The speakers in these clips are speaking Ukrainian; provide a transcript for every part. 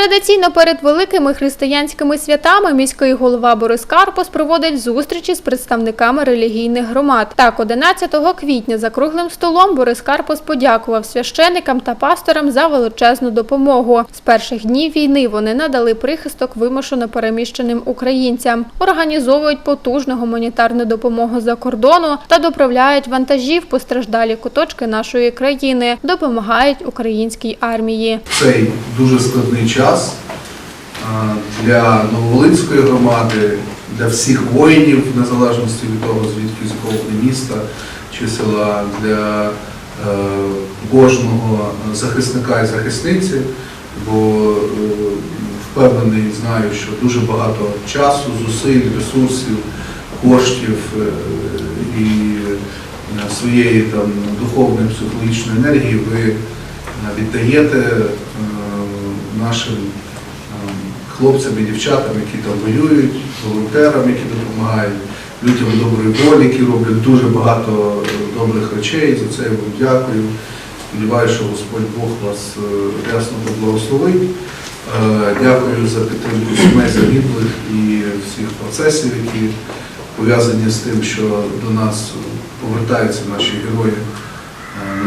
Традиційно перед великими християнськими святами міський голова Борис Карпос проводить зустрічі з представниками релігійних громад. Так, 11 квітня за круглим столом Борис Карпос подякував священикам та пасторам за величезну допомогу. З перших днів війни вони надали прихисток вимушено переміщеним українцям, організовують потужну гуманітарну допомогу за кордону та доправляють вантажів в постраждалі куточки нашої країни, допомагають українській армії. цей дуже складний час а, для Нововолинської громади, для всіх воїнів, в незалежності від того, звідки з якого міста чи села, для е, кожного захисника і захисниці, бо е, впевнений, знаю, що дуже багато часу, зусиль, ресурсів, коштів е, і своєї там духовної психологічної енергії ви віддаєте нашим е, хлопцям і дівчатам, які там воюють, волонтерам, які допомагають, людям доброї волі, які роблять дуже багато е, добрих речей. За це я вам дякую. Сподіваюся, що Господь Бог вас е, рясно поблагословить. Е, Дякую за підтримку сімей загиблих і всіх процесів, які пов'язані з тим, що до нас повертаються наші герої.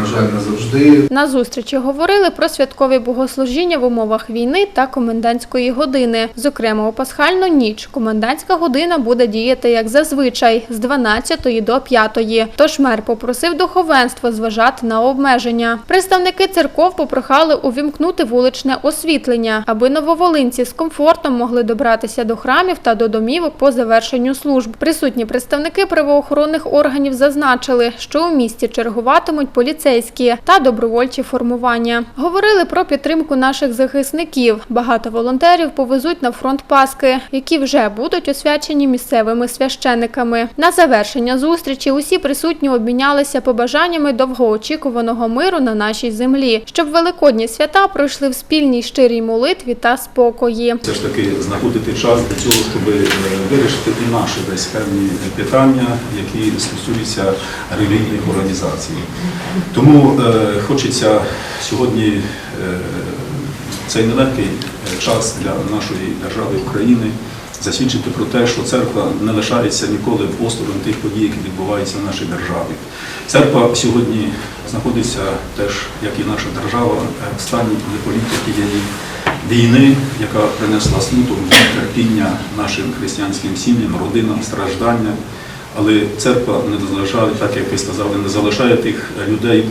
На жаль, не завжди. На зустрічі говорили про святкові богослужіння в умовах війни та комендантської години. Зокрема, у пасхальну ніч комендантська година буде діяти як зазвичай з 12 до 5. Тож мер попросив духовенство зважати на обмеження. Представники церков попрохали увімкнути вуличне освітлення, аби нововолинці з комфортом могли добратися до храмів та до домівок по завершенню служб. Присутні представники правоохоронних органів зазначили, що у місті чергуватимуть поліцейські та добровольчі формування. Говорили про підтримку наших захисників. Багато волонтерів повезуть на фронт Паски, які вже будуть освячені місцевими священиками. На завершення зустрічі усі присутні обмінялися побажаннями довгоочікуваного миру на нашій землі, щоб великодні свята пройшли в спільній щирій молитві та спокої. все ж таки знаходити час для цього, щоб е, вирішити і наші десь певні питання, які стосуються релігійних організацій. Тому е, хочеться сьогодні е, цей нелегкий е, час для нашої держави України засвідчити про те, що церква не лишається ніколи осторонь тих подій, які відбуваються в нашій державі. Церква сьогодні знаходиться теж, як і наша держава, в стані неполітики політики війни, яка принесла смуток, терпіння нашим християнським сім'ям, родинам, страждання. Але церква не залишає, так як ви сказали, не залишає тих людей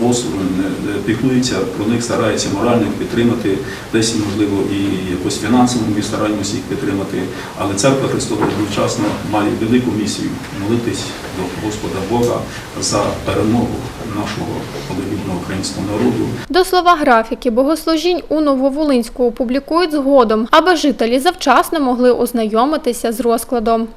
не- піклується про них, старається морально підтримати, десь можливо і якось фінансово ми стараємося їх підтримати. Але церква Христова одночасно має велику місію молитись до Господа Бога за перемогу нашого половинного українського народу. До слова графіки богослужінь у Нововолинську опублікують згодом, аби жителі завчасно могли ознайомитися з розкладом.